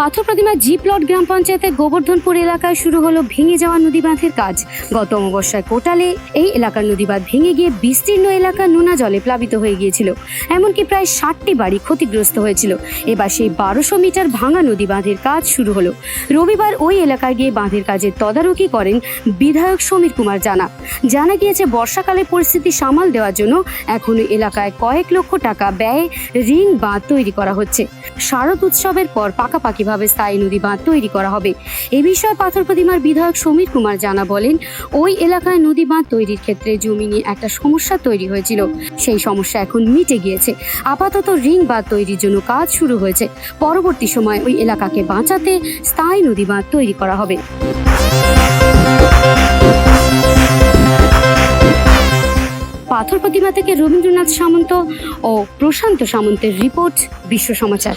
পাথর প্রতিমা G plot গ্রাম পঞ্চায়েতের গোবর্ধনপুর এলাকায় শুরু হলো ভেঙে যাওয়া নদী বাঁধের কাজ। গত অমাবস্যায় কোটালে এই এলাকার নদী বাঁধ ভেঙে গিয়ে বিস্তীর্ণ এলাকা নোনা জলে প্লাবিত হয়ে গিয়েছিল। এমনকি প্রায় ষাটটি বাড়ি ক্ষতিগ্রস্ত হয়েছিল। এবার সেই বারোশো মিটার ভাঙা নদী বাঁধের কাজ শুরু হলো। রবিবার ওই এলাকায় গিয়ে বাঁধের কাজের তদারকি করেন বিধায়ক সমীর কুমার জানা। জানা গিয়েছে, বর্ষাকালে পরিস্থিতি সামাল দেওয়ার জন্য এখন এলাকায় কয়েক লক্ষ টাকা ব্যয়ে রিং বাঁধ তৈরি করা হচ্ছে। শারদ উৎসবের পর পাকাপাকিভাবে স্থায়ী নদী বাঁধ তৈরি করা হবে। এ বিষয়ে পাথর প্রতিমার বিধায়ক সমীর কুমার জানা বলেন, ওই এলাকায় নদী বাঁধ তৈরির ক্ষেত্রে জমি নিয়ে একটা সমস্যা তৈরি হয়েছিল। সেই সমস্যা এখন মিটে গিয়েছে। আপাতত রিং বাঁধ তৈরির জন্য কাজ শুরু হয়েছে। পরবর্তী সময় ওই এলাকাকে বাঁচাতে স্থায়ী নদী বাঁধ তৈরি করা হবে। পাথর প্রতিমা থেকে রবীন্দ্রনাথ সামন্ত ও প্রশান্ত সামন্তের রিপোর্ট বিশ্ব সমাচার।